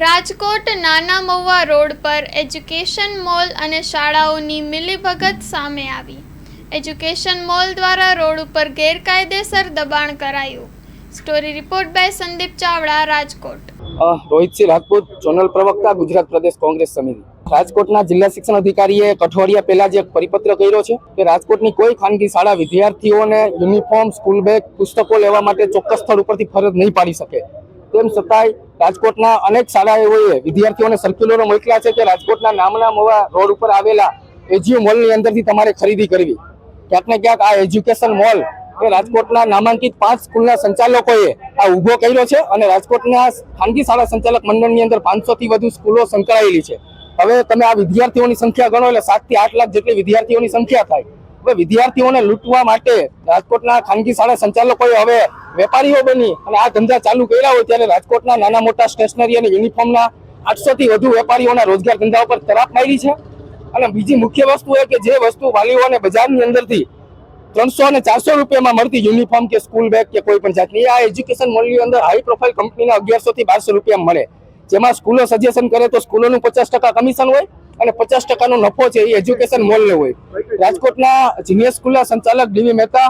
Rajkot Nana Mahuva road પર education mall અને શાળાઓની મિલીભગત સામે આવી. એજ્યુકેશન મોલ દ્વારા રોડ ઉપર ગેરકાયદેસર દબાણ કરાયું. Story report by Sandeep Chavda, Rajkot. Rohitsinh Rajput, zonal પ્રવક્તા, ગુજરાત પ્રદેશ કોંગ્રેસ સમિતિ. રાજકોટના જિલ્લા શિક્ષણ અધિકારીએ અઠવાડિયા પહેલા જે પરિપત્ર કર્યો છે કે રાજકોટની કોઈ ખાનગી શાળા વિદ્યાર્થીઓને યુનિફોર્મ, સ્કૂલ બેગ, પુસ્તકો લેવા માટે ચોક્કસ સ્થળ ઉપરથી ફરજ નહીં પાડી શકે. તેમ છતાંય રાજકોટના અનેક શાળાઓએ વિદ્યાર્થીઓને સર્ક્યુલરો મોકલ્યા છે કે રાજકોટના નામના મોવા રોડ ઉપર આવેલા એજીયુ મોલની અંદરથી તમારે ખરીદી કરવી. ક્યાંક ને ક્યાંક આ એજ્યુકેશન મોલ એ રાજકોટના નામાંકિત પાંચ સ્કૂલના સંચાલકોએ આ ઊભો કર્યો છે અને રાજકોટના ખાનગી શાળા સંચાલક મંડળની અંદર પાંચસોથી વધુ સ્કૂલો સંકળાયેલી છે. હવે તમે આ વિદ્યાર્થીઓની સંખ્યા ગણો એટલે સાતથી આઠ લાખ જેટલી વિદ્યાર્થીઓની સંખ્યા થાય. હવે વિદ્યાર્થીઓને લૂંટવા માટે રાજકોટના ખાનગી શાળા સંચાલકોએ હવે વેપારીઓ બની અને આ ધંધા ચાલુ કર્યા હોય ત્યારે રાજકોટના નાના મોટા સ્ટેશનરી અને યુનિફોર્મના આઠસો થી વધુ વેપારીઓના રોજગાર ધંધા ઉપર તરાપ મારી છે. અને બીજી મુખ્ય વસ્તુ એ કે જે વસ્તુ વાલીઓને બજારની અંદરથી ત્રણસો અને ચારસો રૂપિયામાં મળતી યુનિફોર્મ કે સ્કૂલ બેગ કે કોઈ પણ જાતની આ એજ્યુકેશન મોલની અંદર હાઈ પ્રોફાઇલ કંપનીના અગિયારસો થી બારસો રૂપિયા મળે. જેમાં સ્કૂલો સજેશન કરે તો સ્કૂલોનું પચાસ ટકા કમિશન હોય. અને પચાસ ટકાનો નફો છે એ એજ્યુકેશન મોલને હોય. રાજકોટના જીનિયર સ્કૂલના સંચાલક ડીવી મહેતા,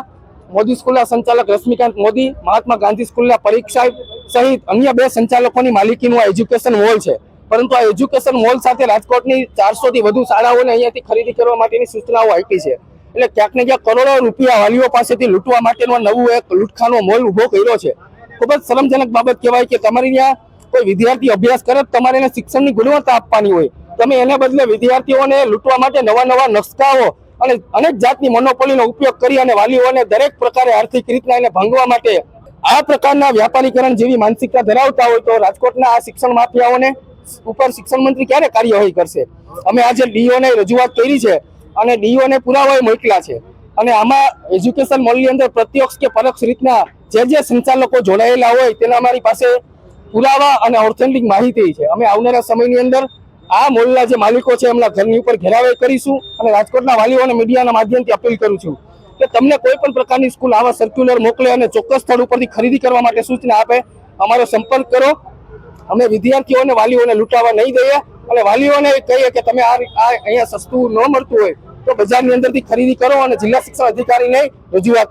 મોદી સ્કૂલના સંચાલક રશ્મિકાંત મોદી, મહાત્મા ગાંધી સ્કૂલના પરીક્ષા સહિત અન્ય બે સંચાલકોની માલિકીનું આ એજ્યુકેશન મોલ છે. પરંતુ આ એજ્યુકેશન મોલ સાથે રાજકોટની ચારસોથી વધુ શાળાઓને અહીંયાથી ખરીદી કરવા માટેની સૂચનાઓ આપી છે. એટલે ક્યાંક ને ક્યાંક કરોડો રૂપિયા વાલીઓ પાસેથી લૂંટવા માટેનો નવું એક લૂંટખાનો મોલ ઊભો કર્યો છે. ખૂબ જ શરમજનક બાબત કહેવાય કે તમારી ત્યાં કોઈ વિદ્યાર્થી અભ્યાસ કરે તમારે એને શિક્ષણની ગુણવત્તા આપવાની હોય. તમે એને બદલે વિદ્યાર્થીઓને લૂંટવા માટે નવા નવા નકશાઓ અને અનેક જાતની મોનોપોલીનો ઉપયોગ કરી અને વાલીઓને દરેક પ્રકારે આર્થિક રીતના એને ભાંગવા માટે આ પ્રકારના વ્યાપારીકરણ જેવી માનસિકતા ધરાવતા હોય તો રાજકોટના આ શિક્ષણ માફિયાઓને ઉપર શિક્ષણ મંત્રી ક્યારે કાર્યવાહી કરશે? અમે આજે ડીઓને રજૂઆત કરી છે અને ડીઓને પુરાવાએ મોકલ્યા છે. અને આમાં એજ્યુકેશન મોલની અંદર પ્રત્યક્ષ કે પરોક્ષ રીતના જે જે સંચાલકો જોડાયેલા હોય તેના અમારી પાસે પુરાવા અને ઓથેન્ટિક માહિતી છે. અમે આવનારા સમયની અંદર આ મોલના જે માલિકો છે એમના ઘરની ઉપર ઘેરાવે કરીશું અને રાજકોટના વાલીઓ અને મીડિયાના માધ્યમથી અપીલ કરું છું કે તમને કોઈ પણ પ્રકારની સ્કૂલ આવા સર્ક્યુલર મોકલે અને ચોક્કસ સ્થળ ઉપરથી ખરીદી કરવા માટે સૂચના આપે, અમારો સંપર્ક કરો. અમે વિદ્યાર્થીઓને, વાલીઓને લૂંટાવા નહીં દઈએ અને વાલીઓને કહીએ કે તમે આ અહીંયા સસ્તું ન મળતું હોય તો બજારની અંદરથી ખરીદી કરો અને જિલ્લા શિક્ષણ અધિકારીને રજૂઆત